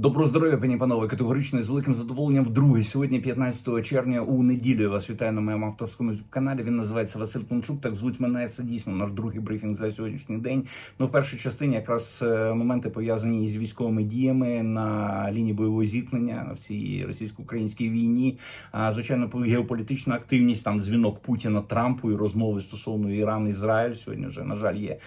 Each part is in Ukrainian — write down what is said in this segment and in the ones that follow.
Доброго здоров'я, пані панове. Категорично з великим задоволенням вдруге. Сьогодні, 15 червня, у неділю я вас вітаю на моєму авторському каналі. Він називається Василь Климчук. Так звуть мене. Це дійсно наш другий брифінг за сьогоднішній день. Ну, в першій частині якраз е, моменти пов'язані із військовими діями на лінії бойового зіткнення в цій російсько-українській війні. А звичайно, геополітична активність там дзвінок Путіна Трампу і розмови стосовно Іран Ізраїль. Сьогодні вже на жаль є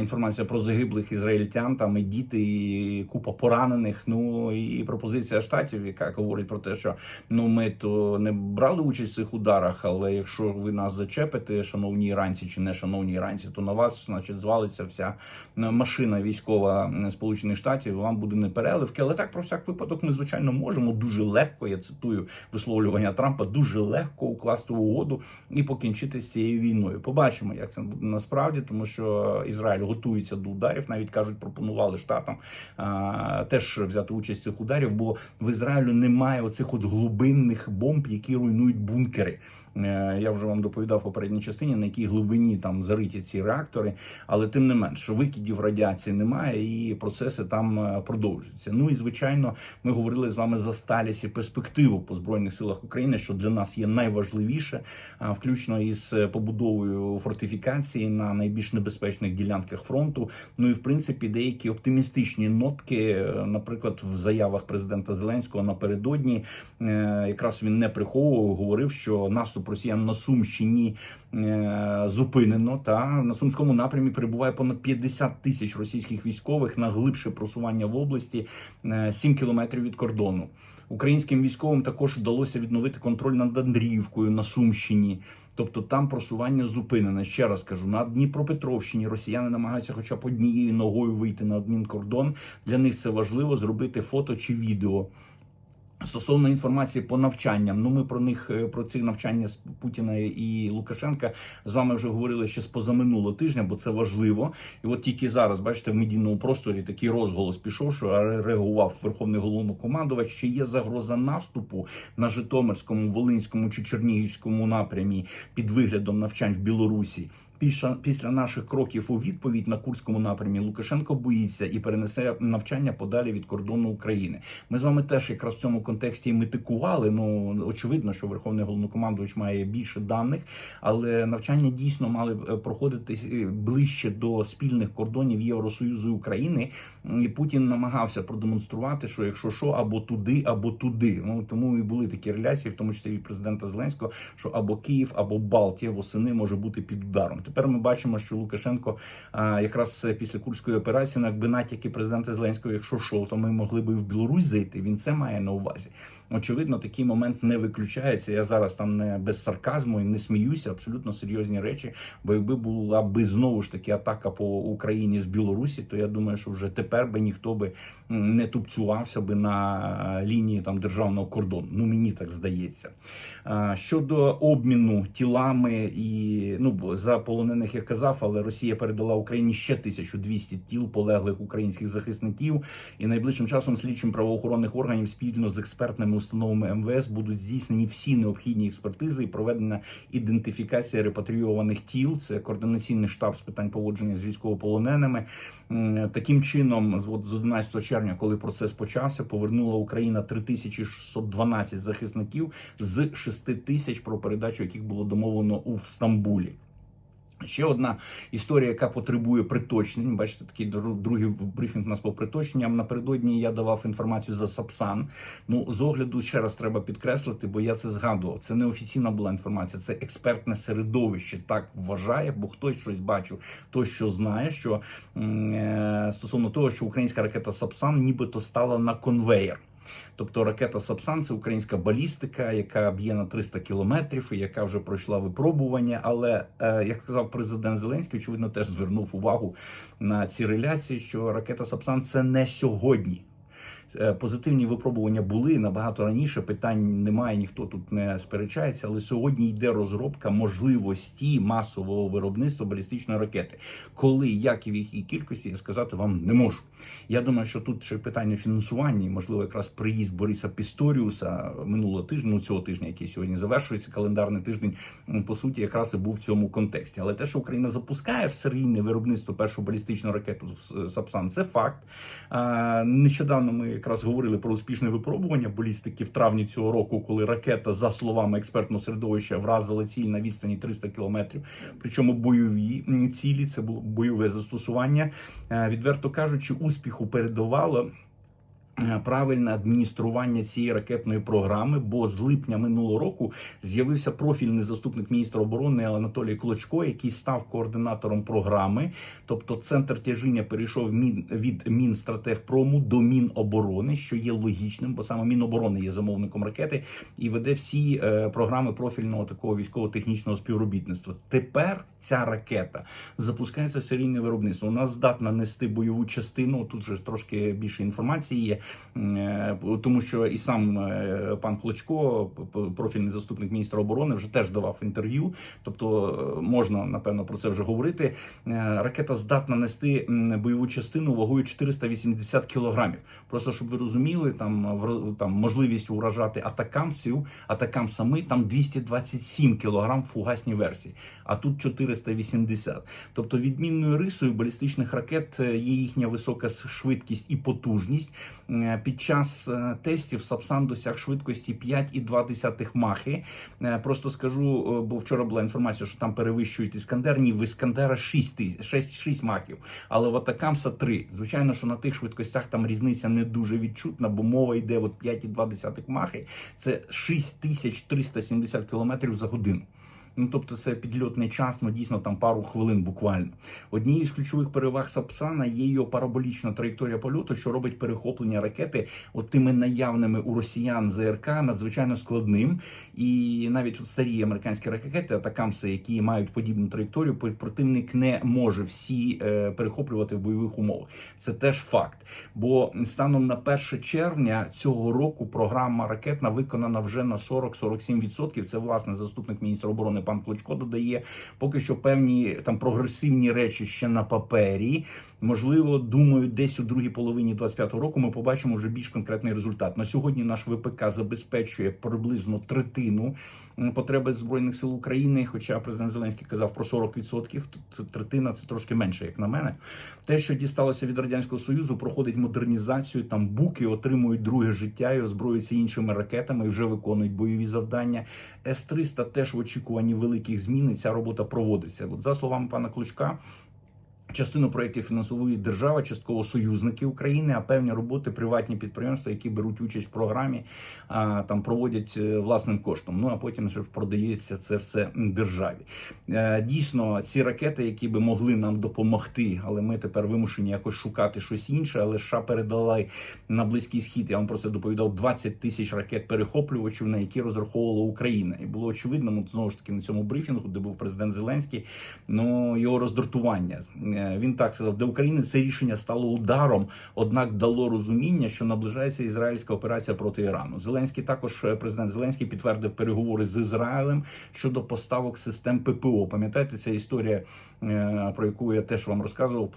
інформація про загиблих ізраїльтян. Там і діти, і купа поранених. Ну і пропозиція штатів, яка говорить про те, що ну ми то не брали участь в цих ударах, але якщо ви нас зачепите, шановні іранці чи не шановні іранці, то на вас, значить, звалиться вся е, машина військова е, Сполучених Штатів. Вам буде не переливки, але так про всяк випадок ми звичайно можемо дуже легко. Я цитую висловлювання Трампа, дуже легко укласти угоду і покінчити з цією війною. Побачимо, як це буде насправді, тому що Ізраїль готується до ударів. Навіть кажуть, пропонували штатам а, теж взяти участь в цих ударів, бо в Ізраїлю немає оцих от глибинних бомб, які руйнують бункери. Е, Я вже вам доповідав в попередній частині, на якій глибині там зариті ці реактори, але тим не менш, викидів радіації немає, і процеси там е, продовжуються. Ну і звичайно, ми говорили з вами за сталість і перспективу по збройних силах України, що для нас є найважливіше, включно із е, побудовою фортифікації на найбільш небезпечних ділянках фронту. Ну і в принципі деякі оптимістичні нотки, е, наприклад, в заявах президента Зеленського напередодні, е, якраз він не приховував, говорив, що наступ росіян на Сумщині е, зупинено. Та на сумському напрямі перебуває понад 50 тисяч російських військових на глибше просування в області е, 7 кілометрів від кордону. Українським військовим також вдалося відновити контроль над Андріївкою на Сумщині. Тобто там просування зупинене. Ще раз кажу, на Дніпропетровщині росіяни намагаються хоча б однією ногою вийти на адмінкордон. Для них це важливо зробити фото чи відео. Стосовно інформації по навчанням, ну ми про них е, про ці навчання з Путіна і Лукашенка з вами вже говорили ще з позаминулого тижня, бо це важливо. І от тільки зараз, бачите, в медійному просторі такий розголос пішов, що реагував Верховний головнокомандувач. Чи є загроза наступу на Житомирському, Волинському чи Чернігівському напрямі під виглядом навчань в Білорусі? Після після наших кроків у відповідь на курському напрямі Лукашенко боїться і перенесе навчання подалі від кордону України. Ми з вами теж якраз в цьому контексті метикували. Ну очевидно, що Верховний головнокомандувач має більше даних, але навчання дійсно мали е, проходити е, ближче до спільних кордонів Євросоюзу і України. І Путін намагався продемонструвати, що якщо що, або туди, або туди. Ну тому і були такі реляції, в тому числі від президента Зеленського, що або Київ, або Балтія восени може бути під ударом. Тепер ми бачимо, що Лукашенко якраз після курської операції, ну, якби натяки президента Зеленського, якщо що, то ми могли би в Білорусь зайти. Він це має на увазі. Очевидно, такий момент не виключається. Я зараз там не без сарказму і не сміюся. Абсолютно серйозні речі. Бо якби була би знову ж таки атака по Україні з Білорусі, то я думаю, що вже тепер би ніхто би не тупцювався би на лінії там державного кордону. Ну мені так здається. Щодо обміну тілами і ну за полонених я казав, але Росія передала Україні ще 1200 тіл полеглих українських захисників. І найближчим часом слідчим правоохоронних органів спільно з експертними установами МВС будуть здійснені всі необхідні експертизи і проведена ідентифікація репатріованих тіл. Це координаційний штаб з питань поводження з військовополоненими. Таким чином, з з 11 червня, коли процес почався, повернула Україна 3612 захисників з 6 тисяч, про передачу яких було домовлено у Стамбулі. Ще одна історія, яка потребує приточнень. Бачите, такий дру- другий брифінг у нас по приточненням. Напередодні я давав інформацію за Сапсан. Ну, з огляду ще раз треба підкреслити, бо я це згадував. Це не офіційна була інформація, це експертне середовище. Так вважає, бо хтось щось бачив, хтось що знає, що е, стосовно того, що українська ракета Сапсан нібито стала на конвеєр. Тобто ракета Сапсан це українська балістика, яка б'є на 300 кілометрів, і яка вже пройшла випробування. Але е, як сказав президент Зеленський, очевидно, теж звернув увагу на ці реляції, що ракета Сапсан це не сьогодні. Е, Позитивні випробування були набагато раніше. Питань немає, ніхто тут не сперечається. Але сьогодні йде розробка можливості масового виробництва балістичної ракети. Коли, як і в якій кількості, я сказати вам не можу. Я думаю, що тут ще питання фінансування, можливо, якраз приїзд Бориса Пісторіуса минулого тижня, ну цього тижня, який сьогодні завершується, календарний тиждень, по суті, якраз і був в цьому контексті. Але те, що Україна запускає в серійне виробництво першу балістичну ракету з- Сапсан, це факт. Нещодавно ми якраз говорили про успішне випробування балістики в травні цього року, коли ракета, за словами експертного середовища, вразила ціль на відстані 300 кілометрів. Причому бойові цілі це було бойове застосування. Е, Відверто кажучи, успіху передавало. Е, Правильне адміністрування цієї ракетної програми, бо з липня минулого року з'явився профільний заступник міністра оборони Анатолій Клочко, який став координатором програми. Тобто, центр тяжіння перейшов від Мінстратегпрому до Міноборони, що є логічним, бо саме Міноборони є замовником ракети і веде всі е, програми профільного такого військово-технічного співробітництва. Тепер ця ракета запускається в серійне виробництво. Вона здатна нести бойову частину. Тут же трошки більше інформації є, тому що і сам е, пан Клочко, профільний заступник міністра оборони, вже теж давав інтерв'ю. Тобто е, можна напевно про це вже говорити. Е, Ракета здатна нести бойову частину вагою 480 кілограмів. Просто щоб ви розуміли, там там можливість уражати атакамсів, атакамсами там 227 кілограм в фугасній версії, а тут 480. Тобто відмінною рисою балістичних ракет е, є їхня висока швидкість і потужність. Е, Під час е, тестів Сапсан досяг швидкості 5,2 махи. Е, Просто скажу, бо вчора була інформація, що там перевищують іскандер. Ні, в іскандера 6, тис- 6, 6 махів, але в Атакамса 3. Звичайно, що на тих швидкостях там різниця не дуже відчутна, бо мова йде от 5,2 махи. Це 6370 км за годину. Ну, тобто це підльотний час, ну дійсно там пару хвилин буквально. Однією з ключових переваг Сапсана є його параболічна траєкторія польоту, що робить перехоплення ракети от тими наявними у росіян ЗРК надзвичайно складним. І навіть старі американські ракети, атакамси, які мають подібну траєкторію, противник не може всі е, перехоплювати в бойових умовах. Це теж факт. Бо станом на 1 червня цього року програма ракетна виконана вже на 40-47%. Це власне заступник міністра оборони пан Клочко додає. Поки що певні там прогресивні речі ще на папері. Можливо, думаю, десь у другій половині 25-го року ми побачимо вже більш конкретний результат. На сьогодні наш ВПК забезпечує приблизно третину потреби збройних сил України. Хоча президент Зеленський казав про 40%, то третина це трошки менше, як на мене. Те, що дісталося від радянського союзу, проходить модернізацію. Там буки отримують друге життя і озброюються іншими ракетами і вже виконують бойові завдання. С 300 теж в очікуванні великих змін. і Ця робота проводиться. От за словами пана Клочка. Частину проєктів фінансує держава, частково союзники України, а певні роботи приватні підприємства, які беруть участь в програмі, а, там проводять е, власним коштом. Ну а потім вже продається це все державі. Е, Дійсно, ці ракети, які би могли нам допомогти, але ми тепер вимушені якось шукати щось інше. Але США передали на близький схід. Я вам про це доповідав 20 тисяч ракет перехоплювачів, на які розраховувала Україна, і було очевидно, знову ж таки на цьому брифінгу, де був президент Зеленський, ну його роздратування. Е, Він так сказав, для України це рішення стало ударом, однак дало розуміння, що наближається ізраїльська операція проти Ірану. Зеленський також е, президент Зеленський підтвердив переговори з Ізраїлем щодо поставок систем ППО. Пам'ятаєте, ця історія, е, про яку я теж вам розказував.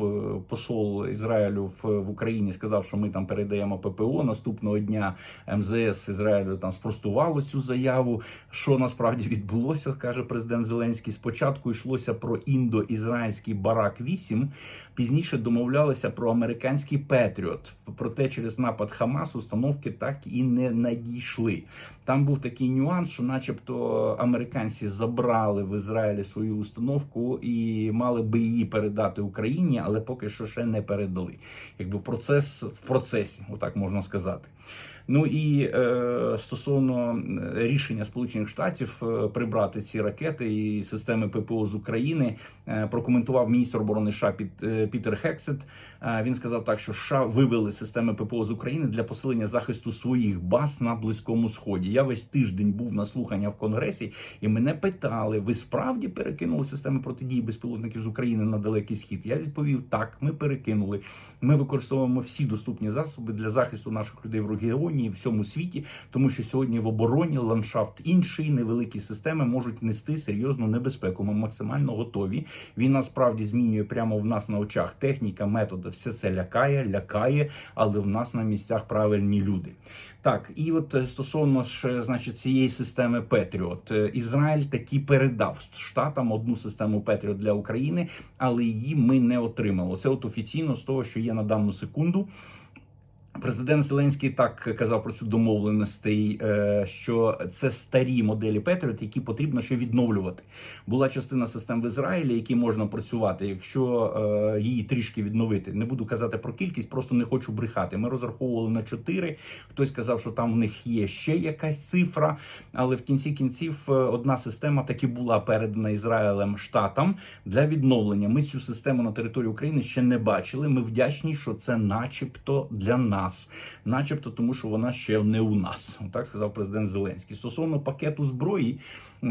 Посол Ізраїлю в Україні сказав, що ми там передаємо ППО. Наступного дня МЗС Ізраїлю там спростувало цю заяву. Що насправді відбулося, каже президент Зеленський. Спочатку йшлося про індо-ізраїльський барак 8 Пізніше домовлялися про американський Петріот. Проте через напад Хамас установки так і не надійшли. Там був такий нюанс, що, начебто, американці забрали в Ізраїлі свою установку і мали би її передати Україні, але поки що ще не передали. Якби процес в процесі, отак можна сказати. Ну і е, стосовно е, рішення Сполучених Штатів е, прибрати ці ракети і системи ППО з України, е, прокоментував міністр оборони США Піт, е, Пітер Хексет. Е, він сказав так, що США вивели системи ППО з України для посилення захисту своїх баз на близькому сході. Я весь тиждень був на слухання в конгресі, і мене питали: ви справді перекинули системи протидії безпілотників з України на далекий схід? Я відповів: так, ми перекинули. Ми використовуємо всі доступні засоби для захисту наших людей в регіоні і всьому світі, тому що сьогодні в обороні ландшафт інший, невеликі системи можуть нести серйозну небезпеку. Ми максимально готові. Війна справді змінює прямо в нас на очах. Техніка, методи, все це лякає, лякає, але в нас на місцях правильні люди. Так, і от е, стосовно ж, значить, цієї системи Петріот, Е, Ізраїль таки передав штатам одну систему Петріот для України, але її ми не отримали. Це от офіційно з того, що є на дану секунду. Президент Зеленський так казав про цю домовленостей, е, що це старі моделі Петріот, які потрібно ще відновлювати. Була частина систем в Ізраїлі, які можна працювати, якщо е, її трішки відновити. Не буду казати про кількість, просто не хочу брехати. Ми розраховували на 4, Хтось казав, що там в них є ще якась цифра, але в кінці кінців е, одна система таки була передана Ізраїлем штатам для відновлення. Ми цю систему на території України ще не бачили. Ми вдячні, що це, начебто, для нас, начебто, тому що вона ще не у нас. Так сказав президент Зеленський. Стосовно пакету зброї,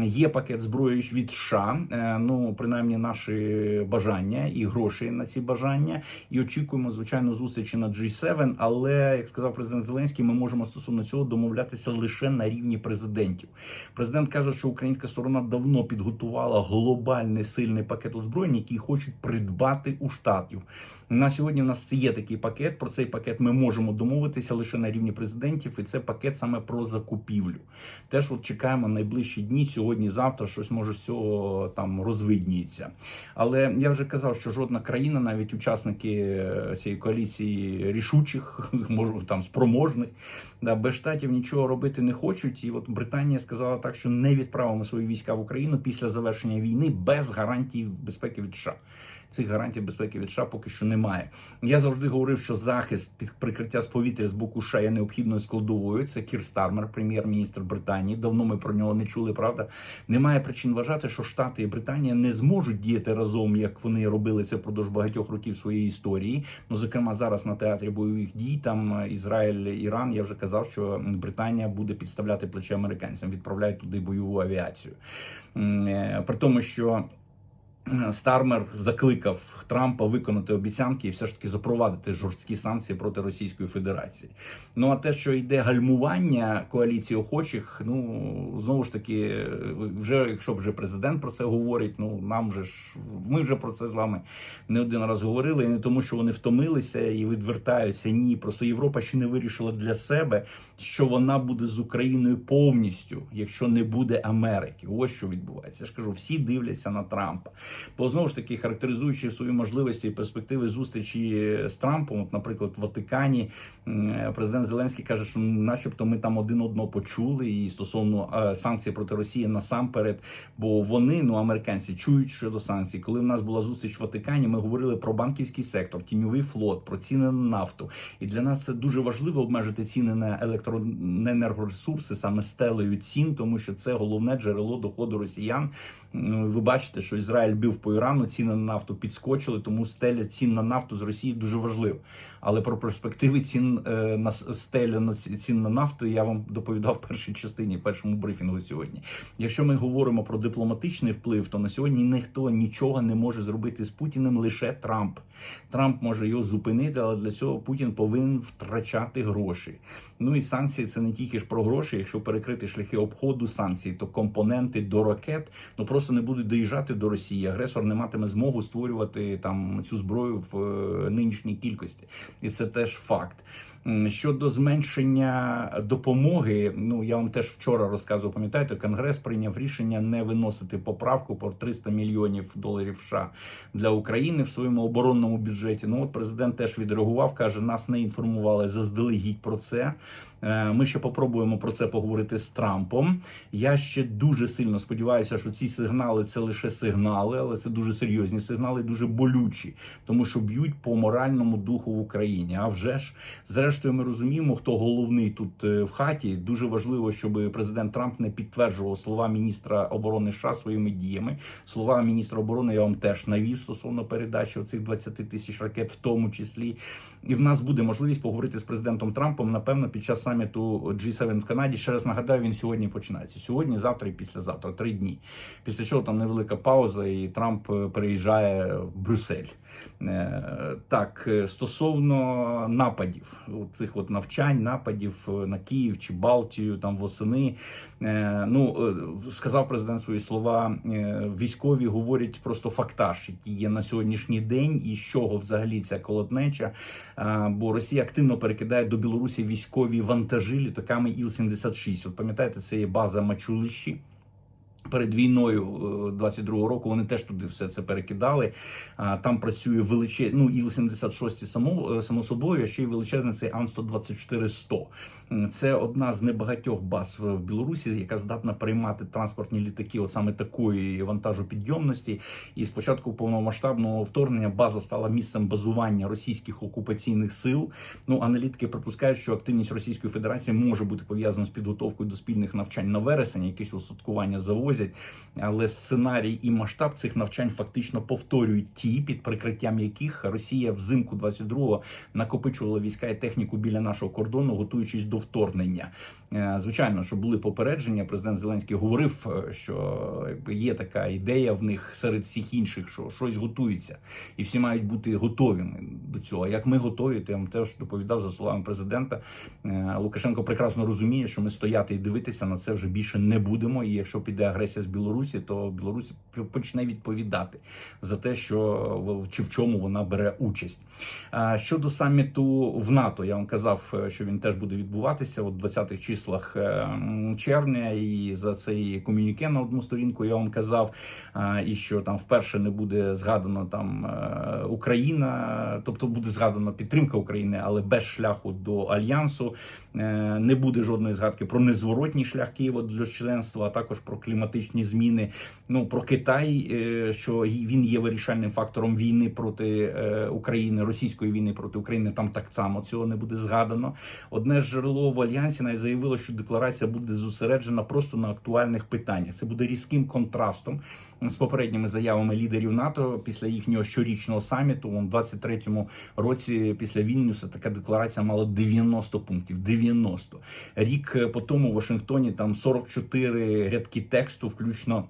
є пакет зброї від США. Е, Ну, принаймні, наші бажання і гроші на ці бажання. І очікуємо, звичайно, зустрічі на G7, Але як сказав президент Зеленський, ми можемо стосовно цього домовлятися лише на рівні президентів. Президент каже, що українська сторона давно підготувала глобальний сильний пакет озброєнь, який хочуть придбати у штатів. На сьогодні в нас є такий пакет. Про цей пакет ми можемо домовитися лише на рівні президентів, і це пакет саме про закупівлю. Теж от чекаємо найближчі дні. Сьогодні, завтра щось може з цього там розвидніється. Але я вже казав, що жодна країна, навіть учасники е, цієї коаліції рішучих, можу там спроможних, да, без штатів нічого робити не хочуть. І от Британія сказала так, що не відправимо свої війська в Україну після завершення війни без гарантій безпеки від США. Цих гарантій безпеки від США поки що немає. Я завжди говорив, що захист під прикриття з повітря з боку США є необхідною складовою. Це Кір Стармер, прем'єр-міністр Британії. Давно ми про нього не чули. Правда, немає причин вважати, що Штати і Британія не зможуть діяти разом, як вони робили це впродовж багатьох років своєї історії. Ну, зокрема, зараз на театрі бойових дій там Ізраїль, Іран. Я вже казав, що Британія буде підставляти плече американцям, відправляють туди бойову авіацію. Е, При тому, що Стармер закликав Трампа виконати обіцянки і все ж таки запровадити жорсткі санкції проти Російської Федерації. Ну а те, що йде гальмування коаліції охочих, ну знову ж таки, вже якщо вже президент про це говорить, ну нам же ж ми вже про це з вами не один раз говорили. І не тому, що вони втомилися і відвертаються. Ні, просто Європа ще не вирішила для себе, що вона буде з Україною повністю, якщо не буде Америки. Ось що відбувається. Я ж кажу, всі дивляться на Трампа. Бо знову ж таки, характеризуючи свої можливості і перспективи зустрічі з Трампом, от, наприклад, в Ватикані президент Зеленський каже, що начебто ми там один одного почули, і стосовно е, санкцій проти Росії насамперед, бо вони, ну американці, чують щодо санкцій. Коли в нас була зустріч в Ватикані, ми говорили про банківський сектор, тіньовий флот, про ціни на нафту. І для нас це дуже важливо обмежити ціни на електро саме стелею цін, тому що це головне джерело доходу росіян. Ну, Ви бачите, що Ізраїль бив по Ірану, ціни на нафту підскочили, тому стеля цін на нафту з Росії дуже важлива. Але про перспективи цін е, на стелю на ці- цін на нафту я вам доповідав в першій частині, першому брифінгу сьогодні. Якщо ми говоримо про дипломатичний вплив, то на сьогодні ніхто нічого не може зробити з Путіним, лише Трамп. Трамп може його зупинити, але для цього Путін повинен втрачати гроші. Ну і санкції це не тільки ж про гроші. Якщо перекрити шляхи обходу санкцій, то компоненти до ракет ну просто не будуть доїжджати до Росії. Агресор не матиме змогу створювати там цю зброю в е, нинішній кількості, і це теж факт. Щодо зменшення допомоги, ну я вам теж вчора розказував, пам'ятаєте, конгрес прийняв рішення не виносити поправку про 300 мільйонів доларів США для України в своєму оборонному бюджеті. Ну от президент теж відреагував, каже, нас не інформували заздалегідь про це. Е, Ми ще попробуємо про це поговорити з Трампом. Я ще дуже сильно сподіваюся, що ці сигнали це лише сигнали, але це дуже серйозні сигнали, дуже болючі, тому що б'ють по моральному духу в Україні. А вже ж, зрештою, ми розуміємо, хто головний тут е, в хаті. Дуже важливо, щоб президент Трамп не підтверджував слова міністра оборони США своїми діями. Слова міністра оборони я вам теж навів стосовно передачі оцих 20 тисяч ракет, в тому числі. І в нас буде можливість поговорити з президентом Трампом, напевно, під час саміту G7 в Канаді. Ще раз нагадаю, він сьогодні починається. Сьогодні, завтра і післязавтра, три дні. Після чого там невелика пауза, і Трамп е, переїжджає в Брюссель. Е, Так, е, стосовно нападів, цих от навчань, нападів е, на Київ чи Балтію, там восени. Ну сказав президент свої слова. Військові говорять просто фактаж, який є на сьогоднішній день, і з чого взагалі ця колотнеча. Бо Росія активно перекидає до Білорусі військові вантажі літаками Іл-76. От пам'ятаєте, це є база Мачулищі. Перед війною е, 22-го року вони теж туди все це перекидали. А, Там працює величезний, ну Іл-76 само, е, само собою, а ще й величезний цей Ан-124-100. Це одна з небагатьох баз в Білорусі, яка здатна приймати транспортні літаки, от саме такої вантажопідйомності. І з початку повномасштабного вторгнення база стала місцем базування російських окупаційних сил. Ну аналітики припускають, що активність Російської Федерації може бути пов'язана з підготовкою до спільних навчань на вересень, якісь усадкування завозять. Але сценарій і масштаб цих навчань фактично повторюють ті, під прикриттям яких Росія взимку 22-го накопичувала війська і техніку біля нашого кордону, готуючись до вторгнення. Е, Звичайно, що були попередження. Президент Зеленський говорив, е, що є така ідея в них серед всіх інших, що щось готується, і всі мають бути готовими до цього. Як ми готові, то я вам теж доповідав за словами президента. Е, Лукашенко прекрасно розуміє, що ми стояти і дивитися на це вже більше не будемо. І якщо піде агресія з Білорусі, то Білорусь почне відповідати за те, що чи в чому вона бере участь. Щодо саміту в НАТО, я вам казав, е, що він теж буде відбуватися от 20-х числах е, червня. І за цей комюніке на одну сторінку я вам казав, і що там вперше не буде згадано там е, Україна, тобто буде згадана підтримка України, але без шляху до альянсу. Е, Не буде жодної згадки про незворотній шлях Києва до членства, а також про кліматичні зміни. Ну про Китай, е, що він є вирішальним фактором війни проти е, України, російської війни проти України. Там так само цього не буде згадано. Одне ж джерело в альянсі навіть заявило, що декларація буде зосереджена просто на актуальних питаннях. Це буде різким контрастом з попередніми заявами лідерів НАТО після їхнього щорічного саміту. У 23-му році після Вільнюса така декларація мала 90 пунктів. 90. рік е, по тому в Вашингтоні там 44 рядки тексту, включно.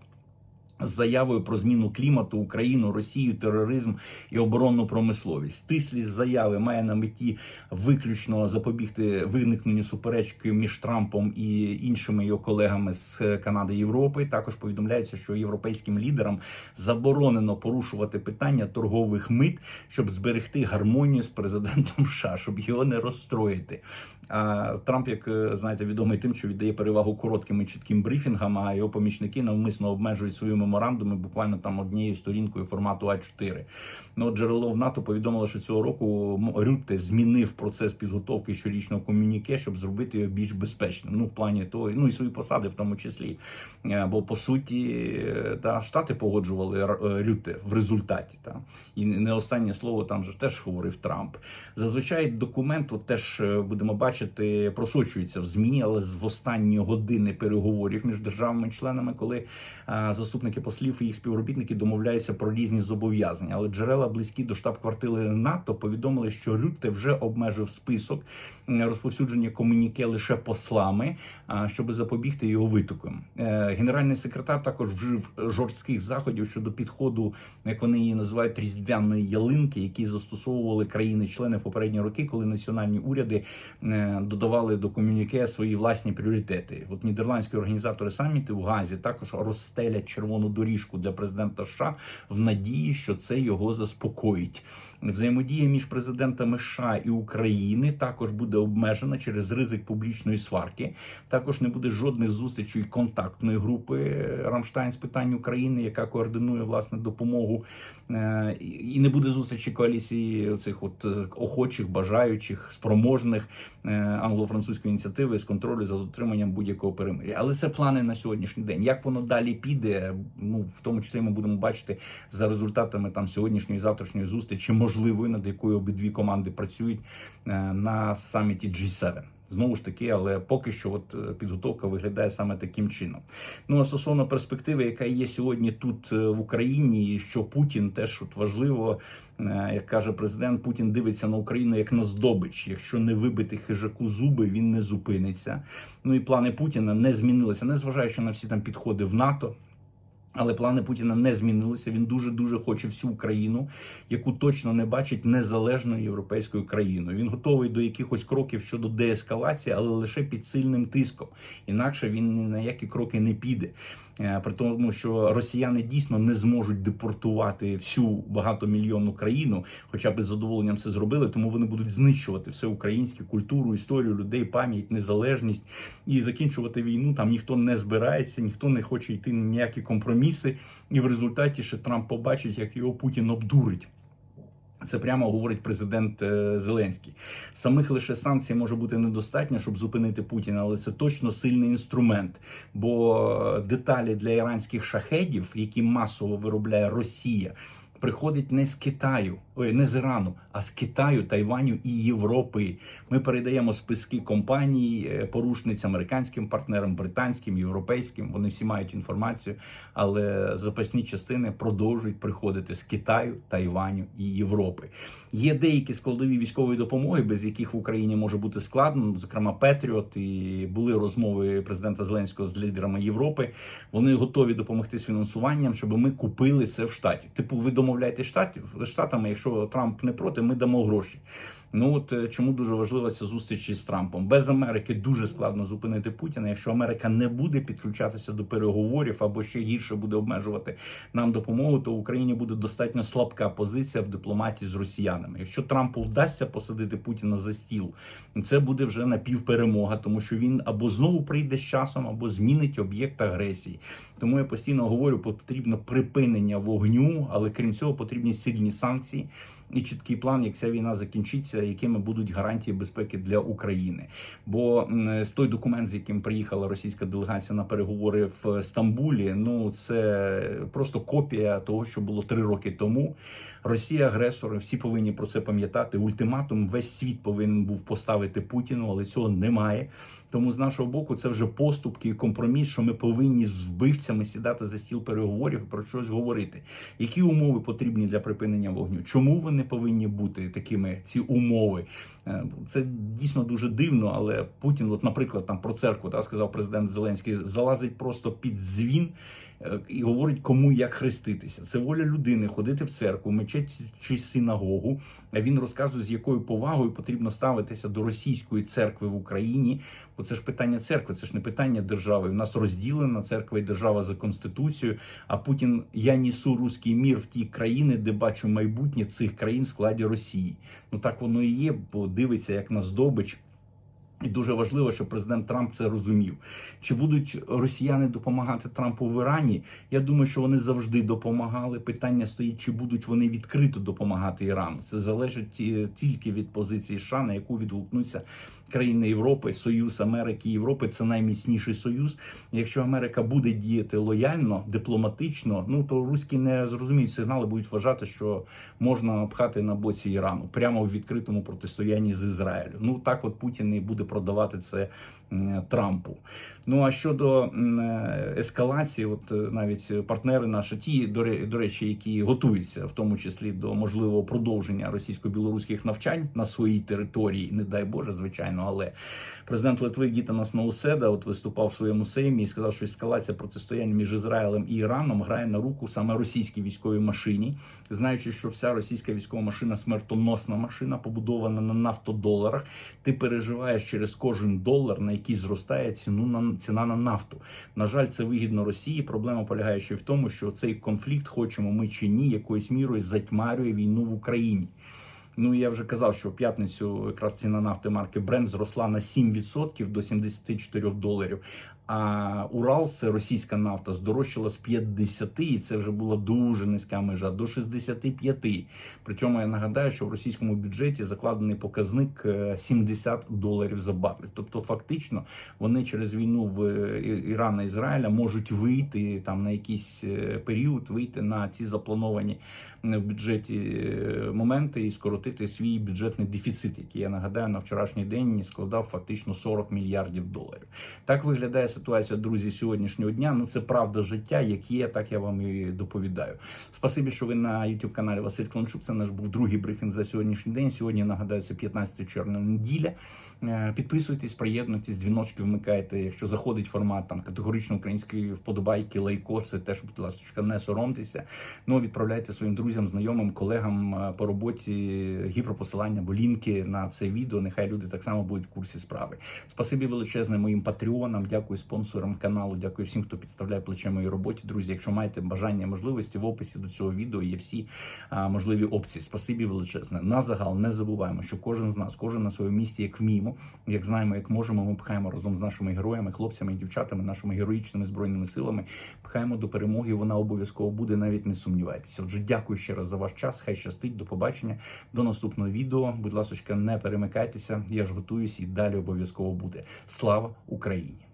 З заявою про зміну клімату, Україну, Росію, тероризм і оборонну промисловість. Стислість заяви має на меті виключно запобігти виникненню суперечки між Трампом і іншими його колегами з Канади і Європи. Також повідомляється, що європейським лідерам заборонено порушувати питання торгових мит, щоб зберегти гармонію з президентом США, щоб його не розстроїти. А Трамп, як е, знаєте, відомий тим, що віддає перевагу коротким і чітким брифінгам, а його помічники навмисно обмежують свої меморандуми буквально там однією сторінкою формату А4. Ну, джерело в НАТО повідомило, що цього року Рютте змінив процес підготовки щорічного комюніке, щоб зробити його більш безпечним. Ну, в плані того, ну і свої посади в тому числі. Е, Бо по суті, е, та штати погоджували е, Рютте в результаті. Та і не останнє слово там же теж говорив Трамп. Зазвичай документ от теж будемо бачити, просочується в змі, але з останні години переговорів між державами-членами, коли е, заступники послів і їх співробітники домовляються про різні зобов'язання. Але джерела близькі до штаб-квартири НАТО повідомили, що Рютте вже обмежив список розповсюдження комуніке лише послами, щоб запобігти його витокам. Е, Генеральний секретар також вжив жорстких заходів щодо підходу, як вони її називають, різдвяної ялинки, які застосовували країни-члени в попередні роки, коли національні уряди е, додавали до комюніке свої власні пріоритети. От нідерландські організатори саміту в Газі також розстелять червону доріжку для президента США в надії, що це його заспокоїть. Взаємодія між президентами США і України також буде обмежена через ризик публічної сварки. Також не буде жодних зустрічей контактної групи Рамштайн з питань України, яка координує власне допомогу. Е, І не буде зустрічі коаліції цих от е, охочих, бажаючих, спроможних е, англо-французької ініціативи з контролю за дотриманням будь-якого перемир'я. Але це плани на сьогоднішній день. Як воно далі піде? Ну в тому числі ми будемо бачити за результатами там сьогоднішньої завтрашньої зустрічі, можливої, над якою обидві команди працюють е, на саміті G7. Знову ж таки, але поки що от е, підготовка виглядає саме таким чином. Ну а стосовно перспективи, яка є сьогодні тут е, в Україні, і що Путін теж от важливо, як каже президент, Путін дивиться на Україну як на здобич. Якщо не вибити хижаку зуби, він не зупиниться. Ну і плани Путіна не змінилися, незважаючи на всі там підходи в НАТО. Але плани Путіна не змінилися. Він дуже дуже хоче всю Україну, яку точно не бачить незалежною європейською країною. Він готовий до якихось кроків щодо деескалації, але лише під сильним тиском. Інакше він ні на які кроки не піде. Е, При тому, що росіяни дійсно не зможуть депортувати всю багатомільйонну країну, хоча б з задоволенням це зробили, тому вони будуть знищувати все українське культуру, історію людей, пам'ять, незалежність і закінчувати війну. Там ніхто не збирається, ніхто не хоче йти на ніякі компроміси. І в результаті ще Трамп побачить, як його Путін обдурить. Це прямо говорить президент е, Зеленський. Самих лише санкцій може бути недостатньо, щоб зупинити Путіна, але це точно сильний інструмент. Бо деталі для іранських шахедів, які масово виробляє Росія, приходить не з Китаю, ой, не з Ірану, а з Китаю, Тайваню і Європи. Ми передаємо списки компаній, е, порушниць американським партнерам, британським, європейським. Вони всі мають інформацію, але запасні частини продовжують приходити з Китаю, Тайваню і Європи. Є деякі складові військової допомоги, без яких в Україні може бути складно, зокрема Петріот. І були розмови президента Зеленського з лідерами Європи. Вони готові допомогти з фінансуванням, щоб ми купили це в штаті. Типу, ви домовляєтесь штатів штатами, якщо Трамп не проти, ми дамо гроші. Ну от е, чому дуже важлива ця зустріч із Трампом. Без Америки дуже складно зупинити Путіна. Якщо Америка не буде підключатися до переговорів або ще гірше буде обмежувати нам допомогу, то Україні буде достатньо слабка позиція в дипломатії з росіянами. Якщо Трампу вдасться посадити Путіна за стіл, це буде вже напівперемога, тому що він або знову прийде з часом, або змінить об'єкт агресії. Тому я постійно говорю, потрібно припинення вогню, але крім цього потрібні сильні санкції і чіткий план, як ця війна закінчиться, якими будуть гарантії безпеки для України. Бо з той документ, з яким приїхала російська делегація на переговори в Стамбулі, ну це просто копія того, що було три роки тому. Росія агресори, всі повинні про це пам'ятати. Ультиматум весь світ повинен був поставити Путіну, але цього немає. Тому з нашого боку це вже поступки і компроміс, що ми повинні з вбивцями сідати за стіл переговорів про щось говорити. Які умови потрібні для припинення вогню? Чому вони повинні бути такими? Ці умови Е, це дійсно дуже дивно. Але Путін, от, наприклад, там про церкву, та сказав президент Зеленський, залазить просто під дзвін. Е, І говорить, кому як хреститися. Це воля людини ходити в церкву, мечеть чи синагогу. Він розказує, з якою повагою потрібно ставитися до російської церкви в Україні. Бо це ж питання церкви, це ж не питання держави. У нас розділена церква і держава за конституцією. А Путін я несу руський мір в ті країни, де бачу майбутнє цих країн в складі Росії. Ну так воно і є, бо дивиться як на здобич. І дуже важливо, щоб президент Трамп це розумів. Чи будуть росіяни допомагати Трампу в Ірані? Я думаю, що вони завжди допомагали. Питання стоїть, чи будуть вони відкрито допомагати Ірану. Це залежить тільки від позиції США, на яку відгукнуться країни Європи, Союз Америки Європи. Це найміцніший союз. Якщо Америка буде діяти лояльно, дипломатично, ну то руські не зрозуміють сигнали, будуть вважати, що можна пхати на боці Ірану прямо в відкритому протистоянні з Ізраїлю. Ну так от Путін і буде продавати це Трампу. Ну а щодо е, ескалації, от е, навіть партнери наші, ті до речі, які готуються, в тому числі до можливого продовження російсько-білоруських навчань на своїй території, не дай Боже, звичайно, але президент Литви Гітанас Науседа от виступав в своєму сеймі і сказав, що ескалація протистояння між Ізраїлем і Іраном грає на руку саме російській військовій машині, знаючи, що вся російська військова машина смертоносна машина, побудована на нафтодоларах. Ти переживаєш через кожен долар, на який зростає ціну на ціна на нафту. На жаль, це вигідно Росії. Проблема полягає ще в тому, що цей конфлікт, хочемо ми чи ні, якоюсь мірою затьмарює війну в Україні. Ну я вже казав, що в п'ятницю якраз ціна нафти марки Brent зросла на 7% до 74 доларів. А Урал, це російська нафта, здорожчала з 50, і це вже була дуже низька межа до 65. При цьому я нагадаю, що в російському бюджеті закладений показник е, 70 доларів за барель. Тобто, фактично, вони через війну в е, Ірана Ізраїля можуть вийти там на якийсь е, період, вийти на ці заплановані е, в бюджеті е, моменти і скоротити свій бюджетний дефіцит, який я нагадаю на вчорашній день складав фактично 40 мільярдів доларів. Так виглядає ситуація, друзі, сьогоднішнього дня. Ну це правда життя, як є, так я вам і доповідаю. Спасибі, що ви на youtube каналі Василь Клончук. Це наш був другий брифінг за сьогоднішній день. Сьогодні нагадаю, це 15 червня неділя. Е, Підписуйтесь, приєднуйтесь, дзвіночки вмикайте. Якщо заходить формат там категорично української вподобайки, лайкоси, теж будь ласка, не соромтеся. Ну відправляйте своїм друзям, знайомим, колегам е, по роботі гіперпосилання або лінки на це відео. Нехай люди так само будуть в курсі справи. Спасибі величезне моїм патреонам. Дякую спонсорам каналу. Дякую всім, хто підставляє плече моїй роботі. Друзі, якщо маєте бажання, можливості в описі до цього відео є всі можливі опції. Спасибі величезне. На загал не забуваємо, що кожен з нас, кожен на своєму місці, як вміємо, як знаємо, як можемо. Ми пхаємо разом з нашими героями, хлопцями і дівчатами, нашими героїчними збройними силами. Пхаємо до перемоги. Вона обов'язково буде. Навіть не сумнівайтеся. Отже, дякую ще раз за ваш час. Хай щастить. До побачення. До наступного відео. Будь ласка, не перемикайтеся. Я ж готуюсь і далі обов'язково буде. Слава Україні!